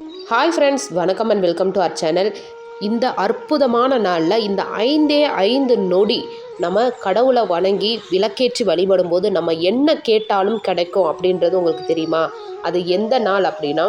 Hi friends வணக்கம் and welcome to our channel இந்த அற்புதமான நாளில் இந்த ஐந்தே ஐந்து நொடி நம்ம கடவுளை வணங்கி விளக்கேற்றி வழிபடும்போது நம்ம என்ன கேட்டாலும் கிடைக்கும் அப்படின்றது உங்களுக்கு தெரியுமா? அது எந்த நாள் அப்படின்னா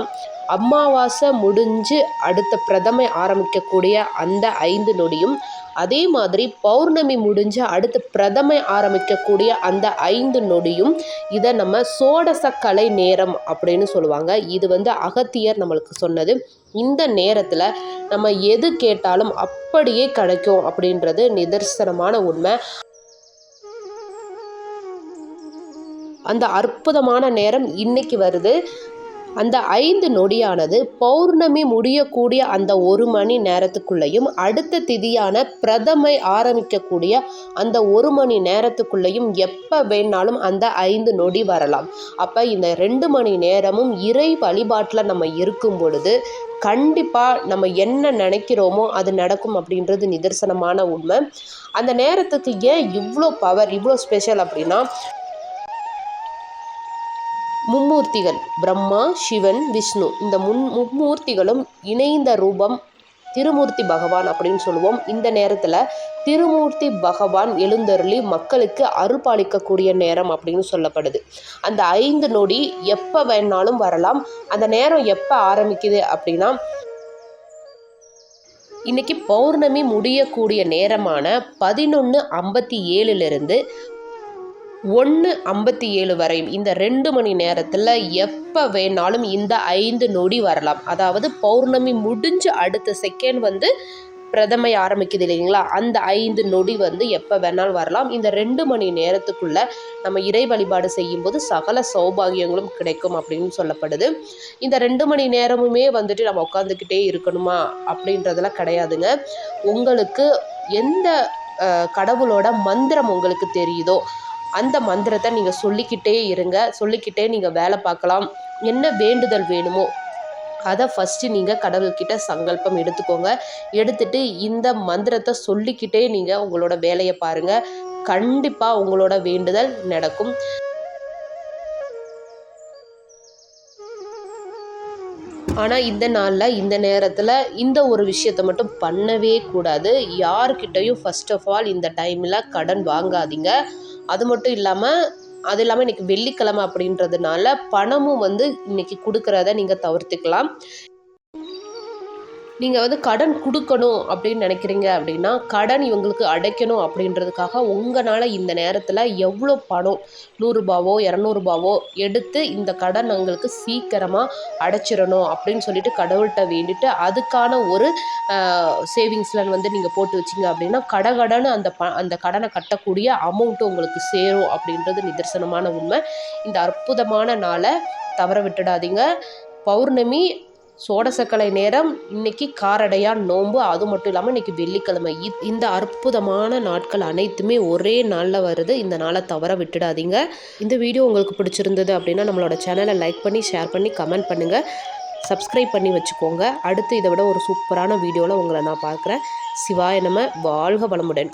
அமாவாசை முடிஞ்சு அடுத்த பிரதமை ஆரம்பிக்கக்கூடிய அந்த ஐந்து நொடியும் அதே மாதிரி பௌர்ணமி முடிஞ்சு அடுத்து பிரதமை ஆரம்பிக்கக்கூடிய அந்த ஐந்து நொடியும் இதை நம்ம சோடசக்கலை நேரம் அப்படின்னு சொல்லுவாங்க. இது வந்து அகத்தியர் நம்மளுக்கு சொன்னது. இந்த நேரத்தில் நம்ம எது கேட்டாலும் அப்படியே கிடைக்கும் அப்படின்றது நிதர்சனமான உண்மை. அந்த அற்புதமான நேரம் இன்னைக்கு வருது. அந்த ஐந்து நொடியானது பௌர்ணமி முடியக்கூடிய அந்த ஒரு மணி நேரத்துக்குள்ளேயும் அடுத்த திதியான பிரதமை ஆரம்பிக்கக்கூடிய அந்த ஒரு மணி நேரத்துக்குள்ளேயும் எப்போ வேணாலும் அந்த ஐந்து நொடி வரலாம். அப்போ இந்த ரெண்டு மணி நேரமும் இறை வழிபாட்டில் நம்ம இருக்கும் பொழுது கண்டிப்பாக நம்ம என்ன நினைக்கிறோமோ அது நடக்கும் அப்படின்றது நிதர்சனமான உண்மை. அந்த நேரத்துக்கு ஏன் இவ்வளோ பவர் இவ்வளோ ஸ்பெஷல் அப்படின்னா மும்மூர்த்திகள். பிரம்மா சிவன் விஷ்ணு. இந்த முன் மும்மூர்த்திகளும் இணைந்த ரூபம் திருமூர்த்தி பகவான் அப்படின்னு சொல்லுவோம். இந்த நேரத்தில் திருமூர்த்தி பகவான் எழுந்தருளி மக்களுக்கு அருள்பாலிக்கக்கூடிய நேரம் அப்படின்னு சொல்லப்படுது. அந்த ஐந்து நொடி எப்போ வேணாலும் வரலாம். அந்த நேரம் எப்போ ஆரம்பிக்குது அப்படின்னா இன்றைக்கி பௌர்ணமி முடியக்கூடிய நேரமான பதினொன்று ஐம்பத்தி ஏழுலேருந்து ஒன்று ஐம்பத்தி ஏழு வரையும். இந்த ரெண்டு மணி நேரத்தில் எப்போ வேணாலும் இந்த ஐந்து நொடி வரலாம். அதாவது பௌர்ணமி முடிஞ்சு அடுத்த செகண்ட் வந்து பிரதமை ஆரம்பிக்குது இல்லைங்களா? அந்த ஐந்து நொடி வந்து எப்போ வேணாலும் வரலாம். இந்த ரெண்டு மணி நேரத்துக்குள்ளே நம்ம இறை வழிபாடு செய்யும்போது சகல சௌபாகியங்களும் கிடைக்கும் அப்படின்னு சொல்லப்படுது. இந்த ரெண்டு மணி நேரமுமே வந்துட்டு நம்ம உட்காந்துக்கிட்டே இருக்கணுமா? அப்படின்றதெல்லாம் கிடையாதுங்க. உங்களுக்கு எந்த கடவுளோட மந்திரம் உங்களுக்கு தெரியுதோ அந்த மந்திரத்தை நீங்கள் சொல்லிக்கிட்டே இருங்க. சொல்லிக்கிட்டே நீங்கள் வேலை பார்க்கலாம். என்ன வேண்டுதல் வேணுமோ அதை ஃபஸ்ட்டு நீங்கள் கடவுள்கிட்ட சங்கல்பம் எடுத்துக்கோங்க. எடுத்துட்டு இந்த மந்திரத்தை சொல்லிக்கிட்டே நீங்கள் உங்களோட வேலையை பாருங்கள் கண்டிப்பாக உங்களோட வேண்டுதல் நடக்கும். ஆனால் இந்த நாளில் இந்த நேரத்தில் இந்த ஒரு விஷயத்த மட்டும் பண்ணவே கூடாது. யார்கிட்டையும் ஃபஸ்ட் ஆஃப் ஆல் இந்த டைமில் கடன் வாங்காதீங்க. அது மட்டும் இல்லாமல் அது இல்லாமல் இன்றைக்கி வெள்ளிக்கிழமை அப்படின்றதுனால பணமும் வந்து இன்றைக்கி கொடுக்குறத நீங்கள் தவிர்த்துக்கலாம். நீங்கள் வந்து கடன் கொடுக்கணும் அப்படின்னு நினைக்கிறீங்க அப்படின்னா கடன் இவங்களுக்கு அடைக்கணும் அப்படின்றதுக்காக உங்களால் இந்த நேரத்தில் எவ்வளோ பணம் நூறுரூபாவோ இரநூறுபாவோ எடுத்து இந்த கடன் உங்களுக்கு சீக்கிரமாக அடைச்சிடணும் அப்படின்னு சொல்லிட்டு கடவுள்கிட்ட வேண்டிட்டு அதுக்கான ஒரு சேவிங்ஸில் வந்து நீங்கள் போட்டு வச்சிங்க அப்படின்னா கடகடன்னு அந்த ப அந்த கடனை கட்டக்கூடிய அமௌண்ட்டு உங்களுக்கு சேரும் அப்படின்றது நிதர்சனமான உண்மை. இந்த அற்புதமான நாளை தவற விட்டுடாதீங்க. பௌர்ணமி சோடசக்கலை நேரம் இன்னைக்கு காரடையா நோன்பு அது மட்டும் இல்லாமல் இன்னைக்கு வெள்ளிக்கிழமை. இந்த அற்புதமான நாட்கள் அனைத்துமே ஒரே நாளில் வருது. இந்த நாளை தவற விட்டுடாதீங்க. இந்த வீடியோ உங்களுக்கு பிடிச்சிருந்தது அப்படின்னா நம்மளோட சேனலை லைக் பண்ணி ஷேர் பண்ணி கமெண்ட் பண்ணுங்கள் சப்ஸ்கிரைப் பண்ணி வச்சுக்கோங்க. அடுத்து இதை விட ஒரு சூப்பரான வீடியோவில் உங்களை நான் பார்க்குறேன். சிவாய நம்ம வாழ்க வளமுடன்.